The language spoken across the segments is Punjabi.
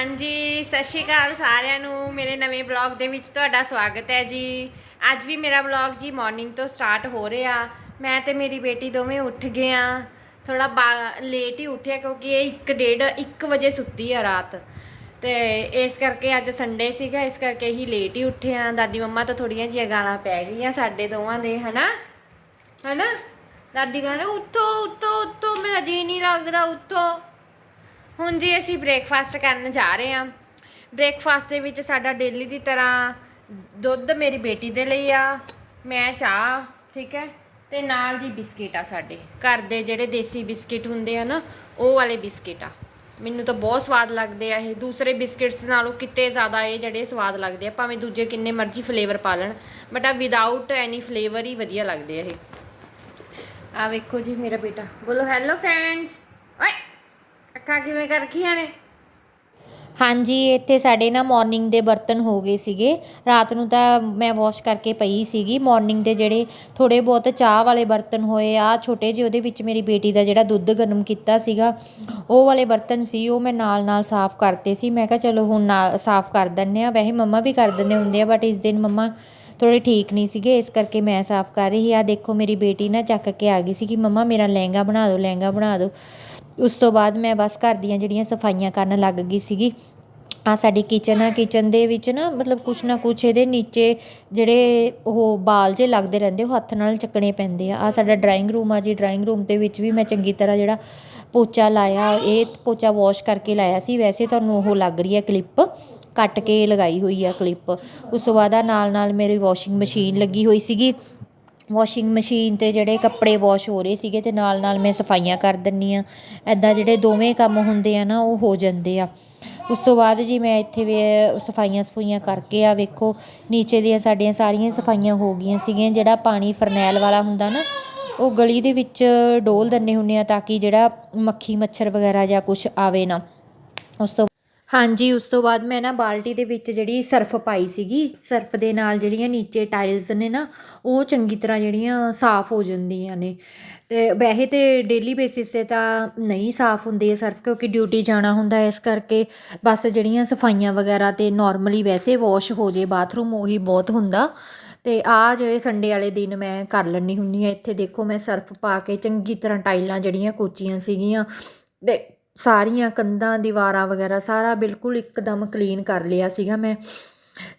ਹਾਂਜੀ, ਸਤਿ ਸ਼੍ਰੀ ਅਕਾਲ ਸਾਰਿਆਂ ਨੂੰ। ਮੇਰੇ ਨਵੇਂ ਬਲੌਗ ਦੇ ਵਿੱਚ ਤੁਹਾਡਾ ਸਵਾਗਤ ਹੈ ਜੀ। ਅੱਜ ਵੀ ਮੇਰਾ ਬਲੌਗ ਜੀ ਮਾਰਨਿੰਗ ਤੋਂ ਸਟਾਰਟ ਹੋ ਰਿਹਾ। ਮੈਂ ਤੇ ਮੇਰੀ ਬੇਟੀ ਦੋਵੇਂ ਉੱਠ ਗਏ ਆ ਥੋੜਾ ਲੇਟ ਹੀ ਉੱਠਿਆ ਕਿਉਂਕਿ ਇਹ 1:30 1 ਵਜੇ ਸੁੱਤੀ ਆ ਰਾਤ। ਤੇ ਇਸ ਕਰਕੇ ਅੱਜ ਸੰਡੇ ਸੀਗਾ, ਇਸ ਕਰਕੇ ਹੀ ਲੇਟ ਹੀ ਉੱਠੇ ਆ ਦਾਦੀ ਮੰਮਾ ਤਾਂ ਥੋੜੀਆਂ ਜਿਹੀਆਂ ਗਾਲਾਂ ਪੈ ਗਈਆਂ ਸਾਡੇ ਦੋਵਾਂ ਦੇ, ਹਨਾ? ਹਨਾ? ਦਾਦੀ ਕਹਿੰਦੇ, ਉੱਠੋ ਉੱਠੋ ਉੱਠੋ। ਮੇਰਾ ਜੀ ਨਹੀਂ ਲੱਗਦਾ, ਉੱਠੋ। ਹੁਣ ਜੀ ਅਸੀਂ ਬ੍ਰੇਕਫਾਸਟ ਕਰਨ ਜਾ ਰਹੇ ਹਾਂ। ਬ੍ਰੇਕਫਾਸਟ ਦੇ ਵਿੱਚ ਸਾਡਾ ਡੇਲੀ ਦੀ ਤਰ੍ਹਾਂ ਦੁੱਧ ਮੇਰੀ ਬੇਟੀ ਦੇ ਲਈ ਆ, ਮੈਂ ਚਾਹ, ਠੀਕ ਹੈ? ਤੇ ਨਾਲ ਜੀ ਬਿਸਕਿਟ ਆ ਸਾਡੇ। ਘਰ ਦੇ ਜਿਹੜੇ ਦੇਸੀ ਬਿਸਕਿਟ ਹੁੰਦੇ ਆ ਨਾ, ਉਹ ਵਾਲੇ ਬਿਸਕਿਟ ਆ। ਮੈਨੂੰ ਤਾਂ ਬਹੁਤ ਸਵਾਦ ਲੱਗਦੇ ਆ ਇਹ। ਦੂਸਰੇ ਬਿਸਕਿਟਸ ਨਾਲੋਂ ਕਿਤੇ ਜ਼ਿਆਦਾ ਇਹ ਜਿਹੜੇ ਸਵਾਦ ਲੱਗਦੇ ਆ, ਭਾਵੇਂ ਦੂਜੇ ਕਿੰਨੇ ਮਰਜ਼ੀ ਫਲੇਵਰ ਪਾ ਲੈਣ ਬਟ ਆ ਵਿਦਆਊਟ ਐਨੀ ਫਲੇਵਰ ਹੀ ਵਧੀਆ ਲੱਗਦੇ ਆ ਇਹ। ਆ ਵੇਖੋ ਜੀ ਮੇਰਾ ਬੇਟਾ। ਬੋਲੋ ਹੈਲੋ ਫਰੈਂਡਸ ਓਏ! ਅੱਖਾਂ ਕਿਵੇਂ ਕਰ ਰੱਖੀਆਂ ਨੇ? ਹਾਂਜੀ, ਇੱਥੇ ਸਾਡੇ ਨਾ ਮਾਰਨਿੰਗ ਦੇ ਬਰਤਨ ਹੋ ਗਏ ਸੀਗੇ। ਰਾਤ ਨੂੰ ਤਾਂ ਮੈਂ ਵਾਸ਼ ਕਰਕੇ ਪਈ ਸੀਗੀ। ਮਾਰਨਿੰਗ ਦੇ ਜਿਹੜੇ ਥੋੜ੍ਹੇ ਬਹੁਤ ਚਾਹ ਵਾਲੇ ਬਰਤਨ ਹੋਏ ਆ, ਛੋਟੇ ਜਿਹੇ ਉਹਦੇ ਵਿੱਚ ਮੇਰੀ ਬੇਟੀ ਦਾ ਜਿਹੜਾ ਦੁੱਧ ਗਰਮ ਕੀਤਾ ਸੀਗਾ, ਉਹ ਵਾਲੇ ਬਰਤਨ ਸੀ, ਉਹ ਮੈਂ ਨਾਲ ਨਾਲ ਸਾਫ਼ ਕਰਤੇ ਸੀ। ਮੈਂ ਕਿਹਾ, ਚਲੋ ਹੁਣ ਨਾ ਸਾਫ਼ ਕਰ ਦਿੰਦੇ ਆ ਵੈਸੇ ਮੰਮਾ ਵੀ ਕਰ ਦਿੰਦੇ ਹੁੰਦੇ ਆ ਬਟ ਇਸ ਦਿਨ ਮੰਮਾ ਥੋੜ੍ਹੇ ਠੀਕ ਨਹੀਂ ਸੀਗੇ, ਇਸ ਕਰਕੇ ਮੈਂ ਸਾਫ਼ ਕਰ ਰਹੀ ਆ ਦੇਖੋ, ਮੇਰੀ ਬੇਟੀ ਨਾ ਚੱਕ ਕੇ ਆ ਗਈ ਸੀ ਕਿ ਮੰਮਾ, ਮੇਰਾ ਲਹਿੰਗਾ ਬਣਾ ਦਿਓ, ਲਹਿੰਗਾ ਬਣਾ ਦਿਓ। ਉਸ ਤੋਂ ਬਾਅਦ ਮੈਂ ਬਸ ਘਰ ਦੀਆਂ ਜਿਹੜੀਆਂ ਸਫਾਈਆਂ ਕਰਨ ਲੱਗ ਗਈ ਸੀਗੀ। ਆ ਸਾਡੀ ਕਿਚਨ ਆ ਕਿਚਨ ਦੇ ਵਿੱਚ ਨਾ ਮਤਲਬ ਕੁਛ ਨਾ ਕੁਛ ਇਹਦੇ ਨੀਚੇ ਜਿਹੜੇ ਉਹ ਬਾਲ ਜੇ ਲੱਗਦੇ ਰਹਿੰਦੇ, ਉਹ ਹੱਥ ਨਾਲ ਚੱਕਣੇ ਪੈਂਦੇ ਆ। ਆ ਸਾਡਾ ਡਰਾਇੰਗ ਰੂਮ ਆ ਜੀ ਡਰਾਇੰਗ ਰੂਮ ਦੇ ਵਿੱਚ ਵੀ ਮੈਂ ਚੰਗੀ ਤਰ੍ਹਾਂ ਜਿਹੜਾ ਪੋਚਾ ਲਾਇਆ, ਇਹ ਪੋਚਾ ਵਾਸ਼ ਕਰਕੇ ਲਾਇਆ ਸੀ। ਵੈਸੇ ਤੁਹਾਨੂੰ ਉਹ ਲੱਗ ਰਹੀ ਹੈ ਕਲਿੱਪ ਕੱਟ ਕੇ ਲਗਾਈ ਹੋਈ ਆ ਕਲਿੱਪ ਉਸ ਤੋਂ ਬਾਅਦ ਆ ਨਾਲ ਨਾਲ ਮੇਰੀ ਵਾਸ਼ਿੰਗ ਮਸ਼ੀਨ ਲੱਗੀ ਹੋਈ ਸੀਗੀ। ਵਾਸ਼ਿੰਗ ਮਸ਼ੀਨ ਤੇ ਜਿਹੜੇ ਕੱਪੜੇ ਵਾਸ਼ ਹੋ ਰਹੇ ਸੀਗੇ ਅਤੇ ਨਾਲ ਨਾਲ ਮੈਂ ਸਫਾਈਆਂ ਕਰ ਦਿੰਦੀ ਹਾਂ ਇੱਦਾਂ ਜਿਹੜੇ ਦੋਵੇਂ ਕੰਮ ਹੁੰਦੇ ਆ ਨਾ, ਉਹ ਹੋ ਜਾਂਦੇ ਆ। ਉਸ ਤੋਂ ਬਾਅਦ ਜੀ ਮੈਂ ਇੱਥੇ ਵੀ ਸਫਾਈਆਂ ਸਫੂਈਆਂ ਕਰਕੇ ਆ, ਵੇਖੋ, ਨੀਚੇ ਦੀਆਂ ਸਾਡੀਆਂ ਸਾਰੀਆਂ ਸਫਾਈਆਂ ਹੋ ਗਈਆਂ ਸੀਗੀਆਂ। ਜਿਹੜਾ ਪਾਣੀ ਫਰਨੈਲ ਵਾਲਾ ਹੁੰਦਾ ਨਾ, ਉਹ ਗਲੀ ਦੇ ਵਿੱਚ ਡੋਲ ਦਿੰਦੇ ਹੁੰਦੇ ਆ ਤਾਂ ਕਿ ਜਿਹੜਾ ਮੱਖੀ ਮੱਛਰ ਵਗੈਰਾ ਜਾਂ ਕੁਛ ਆਵੇ ਨਾ, ਉਸ ਤੋਂ ਹਾਂਜੀ, ਉਸ ਤੋਂ ਬਾਅਦ ਮੈਂ ਨਾ ਬਾਲਟੀ ਦੇ ਵਿੱਚ ਜਿਹੜੀ ਸਰਫ ਪਾਈ ਸੀਗੀ, ਸਰਫ ਦੇ ਨਾਲ ਜਿਹੜੀਆਂ ਨੀਚੇ ਟਾਇਲਸ ਨੇ ਨਾ, ਉਹ ਚੰਗੀ ਤਰ੍ਹਾਂ ਜਿਹੜੀਆਂ ਸਾਫ਼ ਹੋ ਜਾਂਦੀਆਂ ਨੇ। ਤੇ ਵੈਸੇ ਤੇ ਡੇਲੀ ਬੇਸਿਸ ਤੇ ਤਾਂ ਨਹੀਂ ਸਾਫ਼ ਹੁੰਦੇ ਸਰਫ, ਕਿਉਂਕਿ ਡਿਊਟੀ ਜਾਣਾ ਹੁੰਦਾ ਇਸ ਕਰਕੇ। ਬਸ ਜਿਹੜੀਆਂ ਸਫਾਈਆਂ ਵਗੈਰਾ ਤੇ ਨਾਰਮਲੀ ਵੈਸੇ ਵਾਸ਼ ਹੋ ਜੇ ਬਾਥਰੂਮ ਉਹੀ ਬਹੁਤ ਹੁੰਦਾ। ਤੇ ਆ ਜਿਹੜੇ ਸੰਡੇ ਵਾਲੇ ਦਿਨ ਮੈਂ ਕਰ ਲੈਣੀ ਹੁੰਦੀ ਆ ਇੱਥੇ ਦੇਖੋ ਮੈਂ ਸਰਫ ਪਾ ਕੇ ਚੰਗੀ ਤਰ੍ਹਾਂ ਟਾਈਲਾਂ ਜਿਹੜੀਆਂ ਕੋਚੀਆਂ ਸੀਗੀਆਂ, ਤੇ ਸਾਰੀਆਂ ਕੰਧਾਂ ਦੀਵਾਰਾਂ ਵਗੈਰਾ ਸਾਰਾ ਬਿਲਕੁਲ ਇੱਕਦਮ ਕਲੀਨ ਕਰ ਲਿਆ ਸੀਗਾ ਮੈਂ।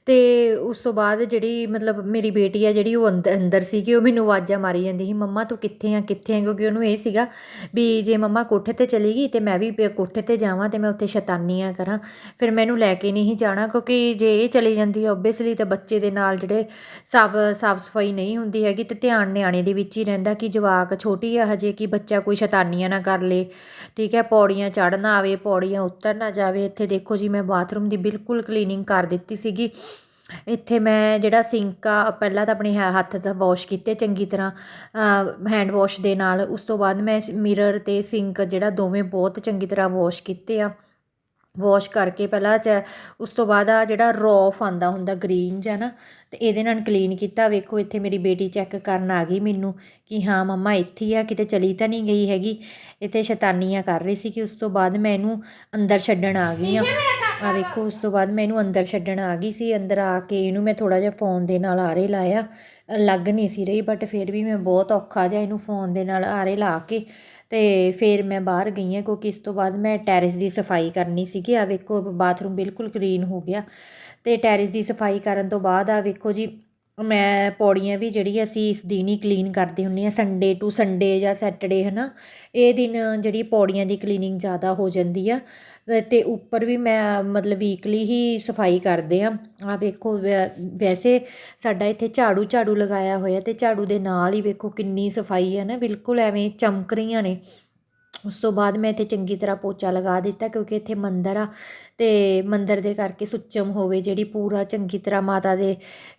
ਅਤੇ ਉਸ ਤੋਂ ਬਾਅਦ ਜਿਹੜੀ ਮਤਲਬ ਮੇਰੀ ਬੇਟੀ ਆ ਜਿਹੜੀ ਉਹ ਅੰਦਰ ਅੰਦਰ ਸੀਗੀ, ਉਹ ਮੈਨੂੰ ਆਵਾਜ਼ਾਂ ਮਾਰੀ ਜਾਂਦੀ ਸੀ, ਮੰਮਾ, ਤੂੰ ਕਿੱਥੇ ਆ ਕਿੱਥੇ ਆ? ਕਿਉਂਕਿ ਉਹਨੂੰ ਇਹ ਸੀਗਾ ਵੀ ਜੇ ਮੰਮਾ ਕੋਠੇ ਤੇ ਚਲੀ ਗਈ ਤੇ ਮੈਂ ਵੀ ਪ- ਕੋਠੇ ਤੇ ਜਾਵਾਂ ਤੇ ਮੈਂ ਉੱਥੇ ਸ਼ੈਤਾਨੀਆਂ ਕਰਾਂ। ਫਿਰ ਮੈਨੂੰ ਲੈ ਕੇ ਨਹੀਂ ਜਾਣਾ ਕਿਉਂਕਿ ਜੇ ਇਹ ਚਲੀ ਜਾਂਦੀ ਓਬਵੀਅਸਲੀ ਤਾਂ ਬੱਚੇ ਦੇ ਨਾਲ ਜਿਹੜੇ ਸਾਫ਼ ਸਾਫ਼ ਸਫ਼ਾਈ ਨਹੀਂ ਹੁੰਦੀ ਹੈਗੀ ਅਤੇ ਧਿਆਨ ਨਿਆਣੇ ਦੇ ਵਿੱਚ ਹੀ ਰਹਿੰਦਾ ਕਿ ਜਵਾਕ ਛੋਟੀ ਆ ਹਜੇ ਕਿ ਬੱਚਾ ਕੋਈ ਸ਼ੈਤਾਨੀਆਂ ਨਾ ਕਰ ਲੇ। ਠੀਕ ਹੈ, ਪੌੜੀਆਂ ਚੜ੍ਹ ਨਾ ਆਵੇ, ਪੌੜੀਆਂ ਉਤਰ ਨਾ ਜਾਵੇ। ਇੱਥੇ ਦੇਖੋ ਜੀ, ਮੈਂ ਬਾਥਰੂਮ ਦੀ ਬਿਲਕੁਲ ਕਲੀਨਿੰਗ ਕਰ ਦਿੱਤੀ ਸੀਗੀ। ਇੱਥੇ ਮੈਂ ਜਿਹੜਾ ਸਿੰਕ ਆ, ਪਹਿਲਾਂ ਤਾਂ ਆਪਣੇ ਹ- ਹੱਥ ਤਾਂ ਵਾਸ਼ ਕੀਤੇ ਚੰਗੀ ਤਰ੍ਹਾਂ। ਹੈਂਡ ਵਾਸ਼ ਦੇ ਨਾਲ, ਉਸ ਤੋਂ ਬਾਅਦ ਮੈਂ ਮਿਰਰ ਅਤੇ ਸਿੰਕ ਜਿਹੜਾ ਦੋਵੇਂ ਬਹੁਤ ਚੰਗੀ ਤਰ੍ਹਾਂ ਵੋਸ਼ ਕੀਤੇ ਆ। ਵੋਸ਼ ਕਰਕੇ ਪਹਿਲਾਂ ਚ, ਉਸ ਤੋਂ ਬਾਅਦ ਆਹ ਜਿਹੜਾ ਰੋਫ ਆਉਂਦਾ ਹੁੰਦਾ ਗ੍ਰੀਨ ਜਿਹਾ ਨਾ ਅਤੇ ਇਹਦੇ ਨਾਲ ਕਲੀਨ ਕੀਤਾ। ਵੇਖੋ, ਇੱਥੇ ਮੇਰੀ ਬੇਟੀ ਚੈੱਕ ਕਰਨ ਆ ਗਈ ਮੈਨੂੰ ਕਿ ਹਾਂ, ਮੰਮਾ ਇੱਥੇ ਹੀ ਆ, ਕਿਤੇ ਚਲੀ ਤਾਂ ਨਹੀਂ ਗਈ ਹੈਗੀ। ਇੱਥੇ ਸ਼ੈਤਾਨੀਆਂ ਕਰ ਰਹੀ ਸੀ ਕਿ ਉਸ ਤੋਂ ਬਾਅਦ ਮੈਂ ਇਹਨੂੰ ਅੰਦਰ ਛੱਡਣ ਆ ਗਈ ਆ। ਆ ਵੇਖੋ, ਉਸ ਤੋਂ ਬਾਅਦ ਮੈਂ ਇਹਨੂੰ ਅੰਦਰ ਛੱਡਣ ਆ ਗਈ ਸੀ। ਅੰਦਰ ਆ ਕੇ ਇਹਨੂੰ ਮੈਂ ਥੋੜ੍ਹਾ ਜਿਹਾ ਫੋਨ ਦੇ ਨਾਲ ਆਰੇ ਲਾਇਆ। ਲੱਗ ਨਹੀਂ ਸੀ ਰਹੀ ਬਟ ਫਿਰ ਵੀ ਮੈਂ ਬਹੁਤ ਔਖਾ ਜਿਹਾ ਇਹਨੂੰ ਫੋਨ ਦੇ ਨਾਲ ਆਰੇ ਲਾ ਕੇ ਅਤੇ ਫਿਰ ਮੈਂ ਬਾਹਰ ਗਈ ਹਾਂ ਕਿਉਂਕਿ ਇਸ ਤੋਂ ਬਾਅਦ ਮੈਂ ਟੈਰਿਸ ਦੀ ਸਫ਼ਾਈ ਕਰਨੀ ਸੀਗੀ। ਆ ਵੇਖੋ, ਬਾਥਰੂਮ ਬਿਲਕੁਲ ਕਲੀਨ ਹੋ ਗਿਆ ਅਤੇ ਟੈਰਿਸ ਦੀ ਸਫ਼ਾਈ ਕਰਨ ਤੋਂ ਬਾਅਦ ਆ ਵੇਖੋ ਜੀ ਮੈਂ ਪੌੜੀਆਂ ਵੀ ਜਿਹੜੀ ਅਸੀਂ ਇਸ ਦਿਨ ਹੀ ਕਲੀਨ ਕਰਦੇ ਹੁੰਨੇ ਹਾਂ ਸੰਡੇ ਟੂ ਸੰਡੇ ਜਾਂ ਸੈਟਰਡੇ ਹੈ ਨਾ ਇਹ ਦਿਨ ਜਿਹੜੀ ਪੌੜੀਆਂ ਦੀ ਕਲੀਨਿੰਗ ਜ਼ਿਆਦਾ ਹੋ ਜਾਂਦੀ ਆ ਅਤੇ ਉੱਪਰ ਵੀ ਮੈਂ ਮਤਲਬ ਵੀਕਲੀ ਹੀ ਸਫ਼ਾਈ ਕਰਦੇ ਹਾਂ। ਆ ਵੇਖੋ, ਵੈ- ਵੈਸੇ ਸਾਡਾ ਇੱਥੇ ਝਾੜੂ ਝਾੜੂ ਲਗਾਇਆ ਹੋਇਆ ਅਤੇ ਝਾੜੂ ਦੇ ਨਾਲ ਹੀ ਵੇਖੋ ਕਿੰਨੀ ਸਫ਼ਾਈ ਹੈ ਨਾ, ਬਿਲਕੁਲ ਐਵੇਂ ਚਮਕ ਰਹੀਆਂ ਨੇ। ਉਸ ਤੋਂ ਬਾਅਦ ਮੈਂ ਇੱਥੇ ਚੰਗੀ ਤਰ੍ਹਾਂ ਪੋਚਾ ਲਗਾ ਦਿੱਤਾ ਕਿਉਂਕਿ ਇੱਥੇ ਮੰਦਰ ਆ ਅਤੇ ਮੰਦਰ ਦੇ ਕਰਕੇ ਸੁੱਚਮ ਹੋਵੇ, ਜਿਹੜੀ ਪੂਰਾ ਚੰਗੀ ਤਰ੍ਹਾਂ ਮਾਤਾ ਦੇ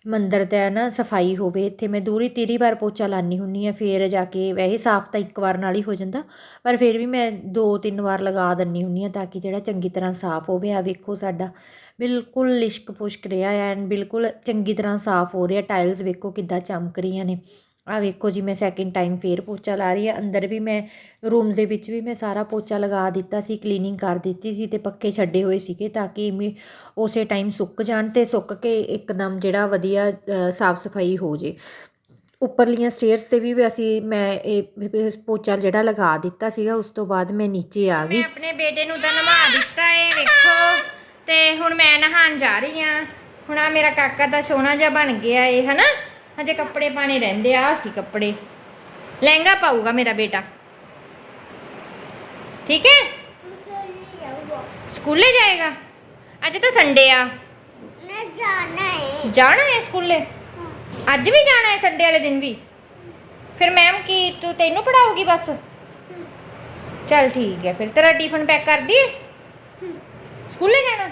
ਮੰਦਰ ਦਾ ਨਾ ਸਫ਼ਾਈ ਹੋਵੇ, ਇੱਥੇ ਮੈਂ ਦੂਰੀ ਤੀਰੀ ਵਾਰ ਪੋਚਾ ਲਾਨੀ ਹੁੰਨੀ ਆ ਫੇਰ ਜਾ ਕੇ ਵੈਸੇ ਸਾਫ਼ ਤਾਂ ਇੱਕ ਵਾਰ ਨਾਲ ਹੀ ਹੋ ਜਾਂਦਾ, ਪਰ ਫਿਰ ਵੀ ਮੈਂ ਦੋ ਤਿੰਨ ਵਾਰ ਲਗਾ ਦਿੰਨੀ ਹੁੰਨੀ ਆ ਤਾਂ ਕਿ ਜਿਹੜਾ ਚੰਗੀ ਤਰ੍ਹਾਂ ਸਾਫ਼ ਹੋਵੇ ਆ ਵੇਖੋ ਸਾਡਾ ਬਿਲਕੁਲ ਲਿਸ਼ਕ ਪੁਸ਼ਕ ਰਿਹਾ ਐਂਡ ਬਿਲਕੁਲ ਚੰਗੀ ਤਰ੍ਹਾਂ ਸਾਫ਼ ਹੋ ਰਿਹਾ, ਟਾਇਲਸ ਵੇਖੋ ਕਿੱਦਾਂ ਚਮਕ ਰਹੀਆਂ ਨੇ। ਆ ਵੇਖੋ ਜੀ, ਮੈਂ ਸੈਕਿੰਡ ਟਾਈਮ ਫੇਰ ਪੋਚਾ ਲਾ ਰਹੀ ਆ ਅੰਦਰ ਵੀ ਮੈਂ ਰੂਮਸ ਦੇ ਵਿੱਚ ਵੀ ਮੈਂ ਸਾਰਾ ਪੋਚਾ ਲਗਾ ਦਿੱਤਾ ਸੀ ਕਲੀਨਿੰਗ ਕਰ ਦਿੱਤੀ ਸੀ ਤੇ ਪੱਕੇ ਛੱਡੇ ਹੋਏ ਸੀਗੇ ਤਾਂ ਕਿ ਉਸੇ ਟਾਈਮ ਸੁੱਕ ਜਾਣ ਤੇ ਸੁੱਕ ਕੇ ਇੱਕਦਮ ਜਿਹੜਾ ਵਧੀਆ ਸਾਫ਼ ਸਫ਼ਾਈ ਹੋ ਜੇ। ਉੱਪਰਲੀਆਂ ਸਟੇਅਰਸ ਤੇ ਵੀ ਅਸੀਂ, ਮੈਂ ਇਹ ਪੋਚਾ ਜਿਹੜਾ ਲਗਾ ਦਿੱਤਾ ਸੀਗਾ, ਉਸ ਤੋਂ ਬਾਅਦ ਮੈਂ ਨੀਚੇ ਆ ਗਈ। ਮੈਂ ਆਪਣੇ ਬੇਟੇ ਨੂੰ ਤਾਂ ਨਵਾ ਦਿੱਤਾ ਏ ਵੇਖੋ। ਤੇ ਹੁਣ ਮੈਂ ਨਹਾਉਣ ਜਾ ਰਹੀ ਆ ਹੁਣ ਆ ਮੇਰਾ ਕਾਕਾ ਦਾ ਸੋਹਣਾ ਜਿਹਾ ਬਣ ਗਿਆ ਏ, ਹਨਾ? ਹਜੇ ਕੱਪੜੇ ਪਾਣੇ ਰਹਿੰਦੇ ਆ ਸੀ ਕੱਪੜੇ। ਲਹਿੰਗਾ ਪਾਊਗਾ ਮੇਰਾ ਬੇਟਾ। ਠੀਕ ਹੈ? ਸਕੂਲੇ ਜਾਏਗਾ? ਅੱਜ ਤਾਂ ਸੰਡੇ ਆ। ਮੈਂ ਜਾਣਾ ਹੈ ਜਾਣਾ ਹੈ ਸਕੂਲੇ? ਅੱਜ ਵੀ ਜਾਣਾ ਹੈ ਸੰਡੇ ਵਾਲੇ ਦਿਨ ਵੀ? ਫਿਰ ਮੈਮ ਕੀ ਤੂੰ ਤੈਨੂੰ ਪੜਾਉਗੀ ਬਸ? ਚੱਲ ਠੀਕ ਹੈ ਫਿਰ ਤੇਰਾ ਟਿਫਨ ਪੈਕ ਕਰ ਦਈਏ? ਸਕੂਲੇ ਜਾਣਾ?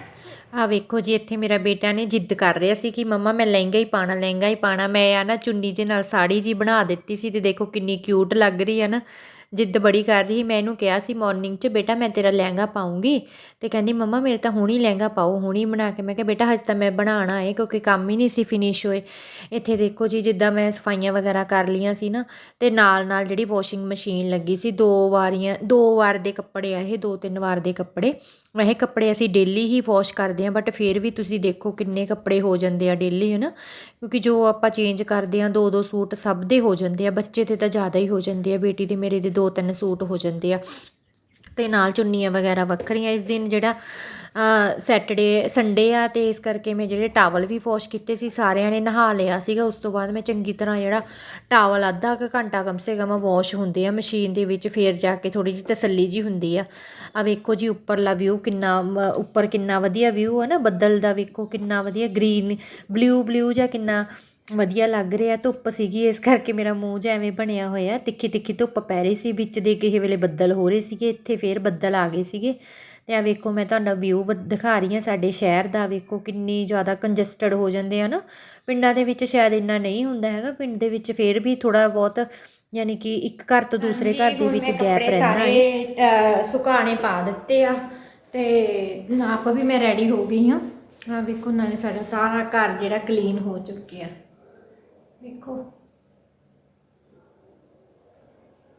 ਆ ਵੇਖੋ ਜੀ, ਇੱਥੇ ਮੇਰਾ ਬੇਟਾ ਨੇ ਜਿੱਦ ਕਰ ਰਿਹਾ ਸੀ ਕਿ ਮੰਮਾ ਮੈਂ ਲਹਿੰਗਾ ਹੀ ਪਾਣਾ ਲਹਿੰਗਾ ਹੀ ਪਾਣਾ ਮੈਂ ਆ ਨਾ ਚੁੰਨੀ ਦੇ ਨਾਲ ਸਾੜੀ ਜੀ ਬਣਾ ਦਿੱਤੀ ਸੀ ਤੇ ਦੇਖੋ ਕਿੰਨੀ ਕਿਊਟ ਲੱਗ ਰਹੀ ਹੈ ਨਾ। ਜਿੱਦ ਬੜੀ ਕਰ ਰਹੀ ਮੈਂ ਇਹਨੂੰ ਕਿਹਾ ਸੀ ਮਾਰਨਿੰਗ 'ਚ ਬੇਟਾ ਮੈਂ ਤੇਰਾ ਲਹਿੰਗਾ ਪਾਉਂਗੀ ਤੇ ਕਹਿੰਦੀ, ਮੰਮਾ, ਮੇਰੇ ਤਾਂ ਹੁਣੀ ਲਹਿੰਗਾ ਪਾਓ, ਹੁਣੀ ਬਣਾ ਕੇ। ਮੈਂ ਕਿਹਾ, ਬੇਟਾ, ਹਜੇ ਤਾਂ ਮੈਂ ਬਣਾਉਣਾ ਹੈ ਕਿਉਂਕਿ ਕੰਮ ਹੀ ਨਹੀਂ ਸੀ ਫਿਨਿਸ਼ ਹੋਏ। ਇੱਥੇ ਦੇਖੋ ਜੀ, ਜਿੱਦਾਂ ਮੈਂ ਸਫਾਈਆਂ ਵਗੈਰਾ ਕਰ ਲੀਆਂ ਸੀ ਨਾ, ਤੇ ਨਾਲ ਨਾਲ ਜਿਹੜੀ ਵਾਸ਼ਿੰਗ ਮਸ਼ੀਨ ਲੱਗੀ ਸੀ, ਦੋ ਵਾਰੀਆਂ, ਦੋ ਵਾਰ ਦੇ ਕੱਪੜੇ ਆ ਇਹ, ਦੋ ਤਿੰਨ ਵਾਰ ਦੇ ਕੱਪੜੇ। ਇਹ ਕੱਪੜੇ ਅਸੀਂ ਡੇਲੀ ਹੀ ਵਾਸ਼ ਕਰਦੇ ਹਾਂ ਬਟ ਫਿਰ ਵੀ ਤੁਸੀਂ ਦੇਖੋ ਕਿੰਨੇ ਕੱਪੜੇ ਹੋ ਜਾਂਦੇ ਆ ਡੇਲੀ ਹਨਾ? ਕਿਉਂਕਿ ਜੋ ਆਪਾਂ ਚੇਂਜ ਕਰਦੇ ਆ ਦੋ ਦੋ ਸੂਟ ਸਭ ਦੇ ਹੋ ਜਾਂਦੇ ਆ, ਬੱਚੇ ਤੇ ਤਾਂ ਜ਼ਿਆਦਾ ਹੀ ਹੋ ਜਾਂਦੇ ਆ, ਬੇਟੀ ਦੇ ਮੇਰੇ ਦੇ ਦੋ ਤਿੰਨ ਸੂਟ ਹੋ ਜਾਂਦੇ ਆ। ਤੇ ਨਾਲ ਚੁੰਨੀਆਂ ਵਗੈਰਾ ਵੱਖਰੀਆਂ ਇਸ ਦਿਨ ਜਿਹੜਾ ਸੈਟਰਡੇ ਸੰਡੇ ਆ ਤੇ ਇਸ ਕਰਕੇ ਮੈਂ ਜਿਹੜੇ ਟਾਵਲ ਵੀ ਵਾਸ਼ ਕੀਤੇ ਸੀ ਸਾਰਿਆਂ ਨੇ ਨਹਾ ਲਿਆ ਸੀਗਾ। ਉਸ ਤੋਂ ਬਾਅਦ ਮੈਂ ਚੰਗੀ ਤਰ੍ਹਾਂ ਜਿਹੜਾ ਟਾਵਲ ਅੱਧਾ ਕੁ ਘੰਟਾ ਕਮ ਸੇ ਕਮ ਵਾਸ਼ ਹੁੰਦੇ ਆ। ਮਸ਼ੀਨ ਦੇ ਵਿੱਚ ਫੇਰ ਜਾ ਕੇ ਥੋੜੀ ਜਿਹੀ ਤਸੱਲੀ ਜੀ ਹੁੰਦੀ ਆ। ਆ ਵੇਖੋ ਜੀ ਉੱਪਰਲਾ ਵਿਊ ਕਿੰਨਾ, ਉੱਪਰ ਕਿੰਨਾ ਵਧੀਆ ਵਿਊ ਆ ਨਾ। ਬੱਦਲ ਦਾ ਵੇਖੋ ਕਿੰਨਾ ਵਧੀਆ ਗ੍ਰੀਨ ਬਲੂ ਬਲੂ ਜਾਂ ਕਿੰਨਾ ਵਧੀਆ ਲੱਗ ਰਿਹਾ ਧੁੱਪ ਸੀਗੀ ਇਸ ਕਰਕੇ ਮੇਰਾ ਮੂੰਹ ਜਿਹਾ ਐਵੇਂ ਬਣਿਆ ਹੋਇਆ। ਤਿੱਖੀ ਤਿੱਖੀ ਧੁੱਪ ਪੈ ਰਹੀ ਸੀ ਵਿੱਚ ਦੇ ਕਿਸੇ ਵੇਲੇ ਬੱਦਲ ਹੋ ਰਹੇ ਸੀਗੇ ਇੱਥੇ ਫੇਰ ਬੱਦਲ ਆ ਗਏ ਸੀਗੇ। ਤੇ ਆ ਵੇਖੋ ਮੈਂ ਤੁਹਾਨੂੰ ਵਿਊ ਦਿਖਾ ਰਹੀ ਹਾਂ ਸਾਡੇ ਸ਼ਹਿਰ ਦਾ। ਵੇਖੋ ਕਿੰਨੀ ਜ਼ਿਆਦਾ ਕੰਜਸਟਡ ਹੋ ਜਾਂਦੇ ਆ ਨਾ। ਪਿੰਡਾਂ ਦੇ ਵਿੱਚ ਸ਼ਾਇਦ ਇੰਨਾ ਨਹੀਂ ਹੁੰਦਾ ਹੈਗਾ ਪਿੰਡ ਦੇ ਵਿੱਚ ਫੇਰ ਵੀ ਥੋੜਾ ਬਹੁਤ ਯਾਨੀ ਕਿ ਇੱਕ ਘਰ ਤੋਂ ਦੂਸਰੇ ਘਰ ਦੇ ਵਿੱਚ ਗੈਪ ਰਹਿੰਦਾ ਹੈ। ਹੈ ਸੁਕਾਣੇ ਪਾ ਦਿੱਤੇ ਆ। ਤੇ ਨਾਪ ਵੀ ਮੈਂ ਰੈਡੀ ਹੋ ਗਈ ਹਾਂ। ਆ ਵੇਖੋ ਨਾਲੇ ਸਾਡਾ ਸਾਰਾ ਘਰ ਜਿਹੜਾ ਕਲੀਨ ਹੋ ਚੁੱਕਿਆ। ਵੇਖੋ।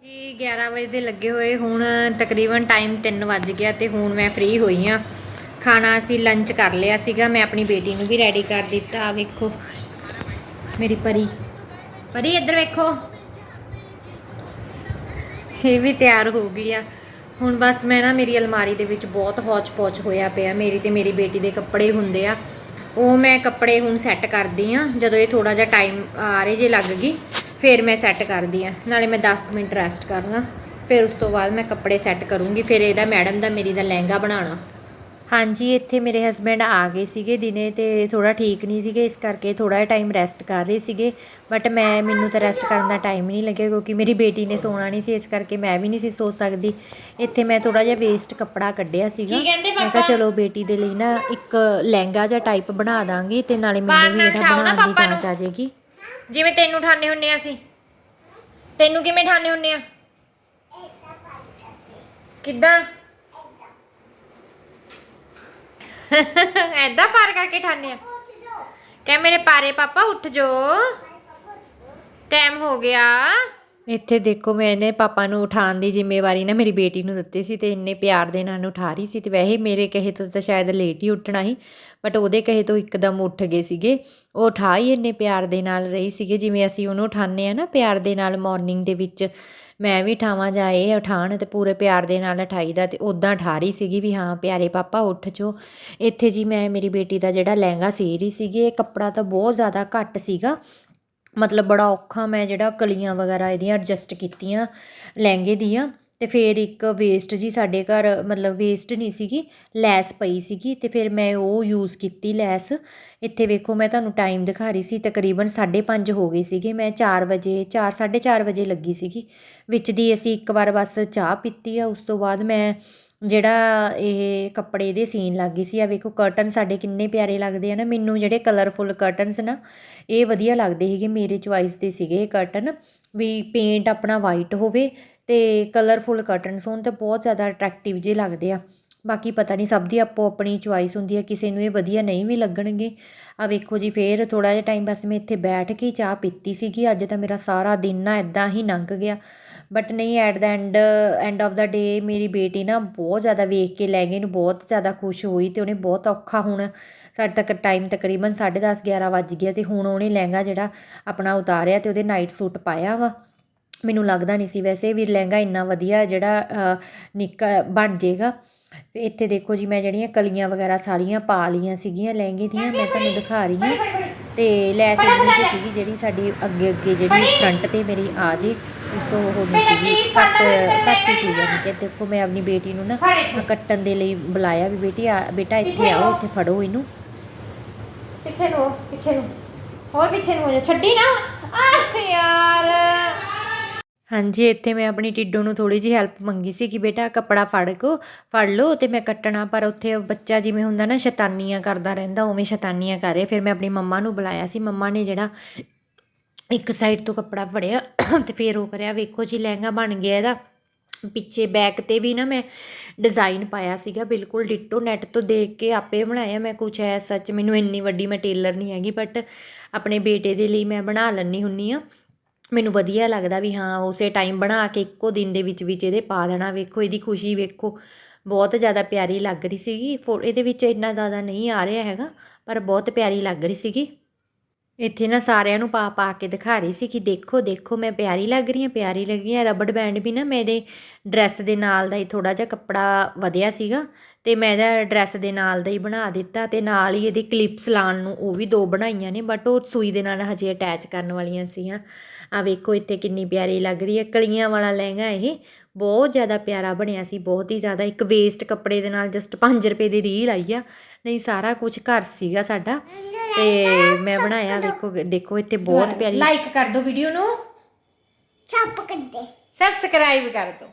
ਜੀ 11 ਵਜੇ ਦੇ ਲੱਗੇ ਹੋਏ, ਹੁਣ ਤਕਰੀਬਨ ਟਾਈਮ 3 ਵੱਜ ਗਿਆ ਤੇ ਹੁਣ ਮੈਂ ਫ੍ਰੀ ਹੋਈ ਆ ਖਾਣਾ ਅਸੀਂ ਲੰਚ ਕਰ ਲਿਆ ਸੀਗਾ, ਮੈਂ ਆਪਣੀ ਬੇਟੀ ਨੂੰ ਵੀ ਰੈਡੀ ਕਰ ਦਿੱਤਾ ਆ ਵੇਖੋ। ਮੇਰੀ ਪਰੀ। ਪਰੀ, ਇੱਧਰ ਵੇਖੋ। ਇਹ ਵੀ ਤਿਆਰ ਹੋ ਗਈ ਆ। ਹੁਣ ਬਸ ਮੈਂ ਨਾ ਮੇਰੀ ਅਲਮਾਰੀ ਦੇ ਵਿੱਚ ਬਹੁਤ ਹੌਚ ਪੌਚ ਹੋਇਆ ਪਿਆ। ਮੇਰੀ ਤੇ ਮੇਰੀ ਬੇਟੀ ਦੇ ਕੱਪੜੇ ਹੁੰਦੇ ਆ। ਉਹ ਮੈਂ ਕੱਪੜੇ ਹੁਣ ਸੈੱਟ ਕਰਦੀ ਆ, ਜਦੋਂ ਇਹ ਥੋੜਾ ਜਿਹਾ ਟਾਈਮ ਆ ਰਹੇ ਜੇ ਲੱਗ ਗਈ, ਫਿਰ ਮੈਂ ਸੈੱਟ ਕਰਦੀ ਆ। ਨਾਲੇ ਮੈਂ 10 ਮਿੰਟ ਰੈਸਟ ਕਰਨਾ, ਫਿਰ ਉਸ ਤੋਂ ਬਾਅਦ ਮੈਂ ਕੱਪੜੇ ਸੈੱਟ ਕਰੂੰਗੀ, ਫਿਰ ਇਹਦਾ ਮੈਡਮ ਦਾ ਮੇਰੀ ਦਾ ਲਹਿੰਗਾ ਬਣਾਉਣਾ। ਹਾਂਜੀ ਇੱਥੇ ਮੇਰੇ ਹਸਬੈਂਡ ਆ ਗਏ ਸੀਗੇ ਦਿਨੇ ਤੇ ਥੋੜਾ ਠੀਕ ਨਹੀਂ ਸੀਗੇ ਇਸ ਕਰਕੇ ਥੋੜਾ ਜਿਹਾ ਟਾਈਮ ਰੈਸਟ ਕਰ ਰਹੇ ਸੀਗੇ। ਬਟ ਮੈਂ ਮੈਨੂੰ ਤਾਂ ਰੈਸਟ ਕਰਨ ਦਾ ਟਾਈਮ ਨਹੀਂ ਲੱਗਿਆ ਕਿਉਂਕਿ ਮੇਰੀ ਬੇਟੀ ਨੇ ਸੋਣਾ ਨਹੀਂ ਸੀ ਇਸ ਕਰਕੇ ਮੈਂ ਵੀ ਨਹੀਂ ਸੀ ਸੋ ਸਕਦੀ। ਇੱਥੇ ਮੈਂ ਥੋੜਾ ਜਿਹਾ ਵੇਸਟ ਕੱਪੜਾ ਕੱਢਿਆ ਸੀਗਾ। ਮੈਂ ਕਿਹਾ ਚਲੋ ਬੇਟੀ ਦੇ ਲਈ ਨਾ ਇੱਕ ਲਹਿੰਗਾ ਜਿਹਾ ਟਾਈਪ ਬਣਾ ਦਾਂਗੀ ਤੇ ਨਾਲੇ ਮੈਨੂੰ ਵੀ ਇਹਦਾ ਬਣਾਉਣ ਦੀ। ਜਾਂਚ ਆ ਜਾਏਗੀ ਜਿਵੇਂ ਤੈਨੂੰ ਠਾਣੇ ਹੁੰਨੇ ਆ ਅਸੀਂ। ਤੈਨੂੰ ਕਿਵੇਂ ਠਾਣੇ ਹੁੰਨੇ ਆ? ਕਿੱਦਾਂ? ਐਦਾਂ ਪਾਰ ਕਰਕੇ ਠਾਣੇ ਆ। ਕਹਿ ਮੇਰੇ ਪਾਰੇ ਪਾਪਾ ਉੱਠ ਜੋ। ਟਾਈਮ ਹੋ ਗਿਆ। ਇੱਥੇ ਦੇਖੋ ਮੈਨੇ ਪਾਪਾ ਨੂੰ ਉਠਾਉਣ ਦੀ ਜ਼ਿੰਮੇਵਾਰੀ ਨਾ ਮੇਰੀ ਬੇਟੀ ਨੂੰ ਦਿੱਤੀ ਸੀ ਤੇ ਇੰਨੇ ਪਿਆਰ ਦੇ ਨਾਲ ਉਠਾ ਰਹੀ ਸੀ ਤੇ ਵੈਸੇ ਮੇਰੇ ਕਹੇ ਤੋਂ ਤਾਂ ਸ਼ਾਇਦ ਲੇਟ ਹੀ ਉੱਠਣਾ ਸੀ ਬਟ ਉਹਦੇ ਕਹੇ ਤੋਂ ਇੱਕਦਮ ਉੱਠ ਗਏ ਸੀਗੇ। ਉਹ ਉਠਾ ਹੀ ਇੰਨੇ ਪਿਆਰ ਦੇ ਨਾਲ ਰਹੀ ਸੀਗੇ, ਜਿਵੇਂ ਅਸੀਂ ਉਹਨੂੰ ਉਠਾਉਂਦੇ ਆ ਨਾ ਪਿਆਰ ਦੇ ਨਾਲ ਮਾਰਨਿੰਗ ਦੇ ਵਿੱਚ। ਮੈਂ ਵੀ ਉਠਾਵਾਂ ਜਾਂ ਇਹ ਉਠਾਣ ਤੇ ਪੂਰੇ ਪਿਆਰ ਦੇ ਨਾਲ ਉਠਾਈ ਦਾ ਅਤੇ ਉੱਦਾਂ ਉਠਾ ਰਹੀ ਸੀਗੀ ਵੀ ਹਾਂ, ਪਿਆਰੇ ਪਾਪਾ, ਉੱਠ ਜੋ। ਇੱਥੇ ਜੀ ਮੈਂ, ਮੇਰੀ ਬੇਟੀ ਦਾ ਜਿਹੜਾ ਲਹਿੰਗਾ ਸੀ ਰਹੀ ਸੀਗੀ, ਇਹ ਕੱਪੜਾ ਤਾਂ ਬਹੁਤ ਜ਼ਿਆਦਾ ਘੱਟ ਸੀਗਾ। ਮਤਲਬ ਬੜਾ ਔਖਾ ਮੈਂ ਜਿਹੜਾ ਕਲੀਆਂ ਵਗੈਰਾ ਇਹਦੀਆਂ ਐਡਜਸਟ ਕੀਤੀਆਂ, ਲਹਿੰਗੇ ਦੀਆਂ। ਤੇ ਫਿਰ ਇੱਕ ਵੇਸਟ ਜੀ ਸਾਡੇ ਘਰ, ਮਤਲਬ ਵੇਸਟ ਨਹੀਂ ਸੀਗੀ, ਲੈਸ ਪਈ ਸੀਗੀ ਤੇ ਫਿਰ ਮੈਂ ਉਹ ਯੂਜ਼ ਕੀਤੀ ਲੈਸ। ਇੱਥੇ ਵੇਖੋ ਮੈਂ ਤੁਹਾਨੂੰ ਟਾਈਮ ਦਿਖਾ ਰਹੀ ਸੀ, ਤਕਰੀਬਨ 5:30 ਹੋ ਗਏ ਸੀਗੇ। ਮੈਂ 4 ਵਜੇ 4 4:30 ਵਜੇ ਲੱਗੀ ਸੀਗੀ। ਵਿੱਚ ਦੀ ਅਸੀਂ ਇੱਕ ਵਾਰ ਬਸ ਚਾਹ ਪੀਤੀ ਆ, ਉਸ ਤੋਂ ਬਾਅਦ ਮੈਂ ਜਿਹੜਾ ਇਹ ਕੱਪੜੇ ਦੇ ਸੀਨ ਲੱਗ ਗਈ ਸੀ ਆ ਵੇਖੋ ਕਰਟਨ ਸਾਡੇ ਕਿੰਨੇ ਪਿਆਰੇ ਲੱਗਦੇ ਆ ਨਾ, ਮੈਨੂੰ ਜਿਹੜੇ ਕਲਰਫੁਲ ਕਰਟਨਸ ਨਾ, ਇਹ ਵਧੀਆ ਲੱਗਦੇ ਸੀਗੇ, ਮੇਰੇ ਚੁਆਇਸ ਦੇ ਸੀਗੇ ਇਹ ਕਰਟਨ ਵੀ ਪੇਂਟ ਆਪਣਾ ਵਾਈਟ ਹੋਵੇ ਅਤੇ ਕਲਰਫੁੱਲ ਕਰਟਨਸ ਹੋਣ ਤਾਂ ਬਹੁਤ ਜ਼ਿਆਦਾ ਅਟਰੈਕਟਿਵ ਜਿਹੇ ਲੱਗਦੇ ਆ। ਬਾਕੀ ਪਤਾ ਨਹੀਂ, ਸਭ ਦੀ ਆਪੋ ਆਪਣੀ ਚੁਆਇਸ ਹੁੰਦੀ ਹੈ, ਕਿਸੇ ਨੂੰ ਇਹ ਵਧੀਆ ਨਹੀਂ ਵੀ ਲੱਗਣਗੇ। ਆ ਵੇਖੋ ਜੀ, ਫੇਰ ਥੋੜਾ ਜਿਹਾ ਟਾਈਮ ਬਸ ਮੈਂ ਇੱਥੇ ਬੈਠ ਕੇ ਚਾਹ ਪੀਤੀ ਸੀਗੀ, ਅੱਜ ਤਾਂ ਮੇਰਾ ਸਾਰਾ ਦਿਨ ਨਾ ਇਦਾਂ ਹੀ ਲੰਘ ਗਿਆ। ਬਟ ਨਹੀਂ at the end end of the day ਮੇਰੀ ਬੇਟੀ ਨਾ ਬਹੁਤ ਜ਼ਿਆਦਾ ਵੇਖ ਕੇ ਲੈ ਗਈ ਨੂੰ ਬਹੁਤ ਜ਼ਿਆਦਾ ਖੁਸ਼ ਹੋਈ ਤੇ ਉਹਨੇ ਬਹੁਤ ਔਖਾ ਹੁਣ। ਸਾਡੇ ਤੱਕ ਟਾਈਮ ਤਕਰੀਬਨ 10:30 11 ਵੱਜ ਗਿਆ ਤੇ ਹੁਣ ਉਹਨੇ ਲਹਿੰਗਾ ਜਿਹੜਾ ਆਪਣਾ ਉਤਾਰਿਆ ਤੇ ਉਹਦੇ ਨਾਈਟ ਸੂਟ ਪਾਇਆ ਵਾ। ਮੈਨੂੰ ਲੱਗਦਾ ਨਹੀਂ ਸੀ। ਵੈਸੇ ਵੀ ਲਹਿੰਗਾ ਇੰਨਾ ਵਧੀਆ ਜਿਹੜਾ ਅ, ਬਣ ਜਾਏਗਾ। ਇੱਥੇ ਦੇਖੋ ਜੀ ਮੈਂ ਜਿਹੜੀਆਂ ਕਲੀਆਂ ਵਗੈਰਾ ਸਾਰੀਆਂ ਪਾ ਲਈਆਂ ਸੀਗੀਆਂ ਲਹਿੰਗੇ ਦੀਆਂ ਮੈਂ ਤੁਹਾਨੂੰ ਦਿਖਾ ਰਹੀ ਹਾਂ। ਤੇ ਲੈਸ ਇੰਨੀ ਸੀਗੀ ਜਿਹੜੀ ਸਾਡੀ ਅੱਗੇ ਅੱਗੇ ਜਿਹੜੀ ਫਰੰਟ ਤੇ ਮੇਰੀ ਆ ਜੇ ਉਸ ਤੋਂ ਉਹ ਨਹੀਂ ਸੀਗੀ ਘੱਟ ਘੱਟ ਹੀ ਸੀ ਯਾਨੀ ਕਿ ਦੇਖੋ ਮੈਂ ਆਪਣੀ ਬੇਟੀ ਨੂੰ ਨਾ ਕੱਟਣ ਦੇ ਲਈ ਬੁਲਾਇਆ ਵੀ ਬੇਟੀ ਆ ਬੇਟਾ ਇੱਥੇ ਆਓ ਇੱਥੇ ਫੜੋ ਇਹਨੂੰ। ਪਿੱਛੇ ਨੂੰ ਪਿੱਛੇ ਨੂੰ ਹੋਰ ਪਿੱਛੇ ਨੂੰ ਹੋ ਜਾ ਛੱਡੀ ਨਾ। ਆਹ ਯਾਰ। ਹਾਂਜੀ, ਇੱਥੇ ਮੈਂ ਆਪਣੀ ਟਿੱਡੋ ਨੂੰ ਥੋੜ੍ਹੀ ਜਿਹੀ ਹੈਲਪ ਮੰਗੀ ਸੀ ਕਿ ਬੇਟਾ ਕੱਪੜਾ ਫੜ ਕੋ, ਫੜ ਲਓ ਅਤੇ ਮੈਂ ਕੱਟਣਾ, ਪਰ ਉੱਥੇ ਬੱਚਾ ਜਿਵੇਂ ਹੁੰਦਾ ਨਾ ਸ਼ੈਤਾਨੀਆਂ ਕਰਦਾ ਰਹਿੰਦਾ, ਉਵੇਂ ਸ਼ੈਤਾਨੀਆਂ ਕਰ ਰਿਹਾ। ਫਿਰ ਮੈਂ ਆਪਣੀ ਮੰਮਾ ਨੂੰ ਬੁਲਾਇਆ ਸੀ। ਮੰਮਾ ਨੇ ਜਿਹੜਾ ਇੱਕ ਸਾਈਡ ਤੋਂ ਕੱਪੜਾ ਫੜਿਆ ਤੇ ਫਿਰ ਉਹ ਕਰਿਆ, ਵੇਖੋ ਜੀ, ਲਹਿੰਗਾ ਬਣ ਗਿਆ ਇਹਦਾ। ਪਿੱਛੇ ਬੈਕ ਤੇ ਵੀ ਨਾ ਮੈਂ ਡਿਜ਼ਾਈਨ ਪਾਇਆ ਸੀਗਾ, ਬਿਲਕੁਲ ਡਿਟੋ ਨੈਟ ਤੋਂ ਦੇਖ ਕੇ ਆਪੇ ਬਣਾਇਆ ਮੈਂ ਕੁਛ, ਐ ਸੱਚ ਮੈਨੂੰ ਇੰਨੀ ਵੱਡੀ ਮੈਂ ਟੇਲਰ ਨਹੀਂ ਹੈਗੀ ਬਟ ਆਪਣੇ ਬੇਟੇ ਦੇ ਲਈ ਮੈਂ ਬਣਾ ਲੈਣੀ ਹੁੰਨੀ ਆ ਮੈਨੂੰ ਵਧੀਆ ਲੱਗਦਾ ਵੀ ਹਾਂ, ਉਸੇ ਟਾਈਮ ਬਣਾ ਕੇ ਇੱਕੋ ਦਿਨ ਦੇ ਵਿੱਚ ਵਿੱਚ ਇਹਦੇ ਪਾ ਦੇਣਾ, ਵੇਖੋ, ਇਹਦੀ ਖੁਸ਼ੀ ਵੇਖੋ। ਬਹੁਤ ਜ਼ਿਆਦਾ ਪਿਆਰੀ ਲੱਗ ਰਹੀ ਸੀਗੀ, ਫੋ, ਇਹਦੇ ਵਿੱਚ ਇੰਨਾ ਜ਼ਿਆਦਾ ਨਹੀਂ ਆ ਰਿਹਾ ਹੈਗਾ, ਪਰ ਬਹੁਤ ਪਿਆਰੀ ਲੱਗ ਰਹੀ ਸੀਗੀ। ਇੱਥੇ ਨਾ ਸਾਰਿਆਂ ਨੂੰ ਪਾ ਪਾ ਕੇ ਦਿਖਾ ਰਹੀ ਸੀ ਕਿ ਦੇਖੋ ਦੇਖੋ, ਮੈਂ ਪਿਆਰੀ ਲੱਗ ਰਹੀ ਹਾਂ, ਪਿਆਰੀ ਲੱਗ ਰਹੀ ਹਾਂ। ਰਬੜ ਬੈਂਡ ਵੀ ਨਾ ਮੇਰੇ ਡਰੈਸ ਦੇ ਨਾਲ ਦਾ ਹੀ ਥੋੜਾ ਜਿਹਾ ਕੱਪੜਾ ਵਧਿਆ ਸੀਗਾ ਤੇ ਮੈਂ ਇਹਦਾ ਡਰੈਸ ਦੇ ਨਾਲ ਦਾ ਹੀ ਬਣਾ ਦਿੱਤਾ ਤੇ ਨਾਲ ਹੀ ਇਹਦੇ ਕਲਿੱਪਸ ਲਾਉਣ ਨੂੰ ਉਹ ਵੀ ਦੋ ਬਣਾਈਆਂ ਨੇ ਬਟ ਉਹ ਸੂਈ ਦੇ ਨਾਲ ਹਜੇ ਅਟੈਚ ਕਰਨ ਵਾਲੀਆਂ ਸੀਆਂ। ਆ ਵੇਖੋ ਇੱਥੇ ਕਿੰਨੀ ਪਿਆਰੀ ਲੱਗ ਰਹੀ ਹੈ, ਕਲੀਆਂ ਵਾਲਾ ਲਹਿੰਗਾ ਇਹ। ਬਹੁਤ ਜ਼ਿਆਦਾ ਪਿਆਰਾ ਬਣਿਆ ਸੀ, ਬਹੁਤ ਹੀ ਜ਼ਿਆਦਾ। ਇੱਕ ਵੇਸਟ ਕੱਪੜੇ ਦੇ ਨਾਲ ਜਸਟ 5 ਰੁਪਏ ਦੀ ਰੀਲ ਆਈ ਆ। ਨਹੀਂ ਸਾਰਾ ਕੁਝ ਘਰ ਸੀਗਾ ਸਾਡਾ। ਤੇ ਮੈਂ ਬਣਾਇਆ ਵੇਖੋ ਦੇਖੋ ਇੱਥੇ ਬਹੁਤ ਪਿਆਰੀ। ਲਾਈਕ ਕਰ ਦਿਓ ਵੀਡੀਓ ਨੂੰ। ਛੱਪ ਕਰ ਸਬਸਕ੍ਰਾਈਬ ਕਰ ਦਿਓ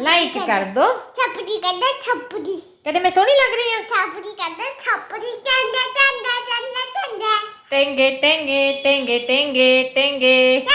ਲਾਈਕ ਕਰ ਦਿਓ ਛੱਪੜੀ ਕਹਿੰਦੇ ਛੱਪੜੀ ਕਹਿੰਦੇ ਮੈਂ ਸੋਹਣੀ ਲੱਗ ਰਹੀ ਆ ਛੱਪੜੀ ਕਹਿੰਦੇ ਛੱਪੜੀ ਕਹਿੰਦੇ ਕਹਿੰਦੇ ਕਹਿੰਦੇ ਕਹਿੰਦੇ। ਟੈਂਗੇ ਟੈਂਗੇ ਟੈਂਗੇ ਟੈਂਗੇ ਟੈਂਗੇ।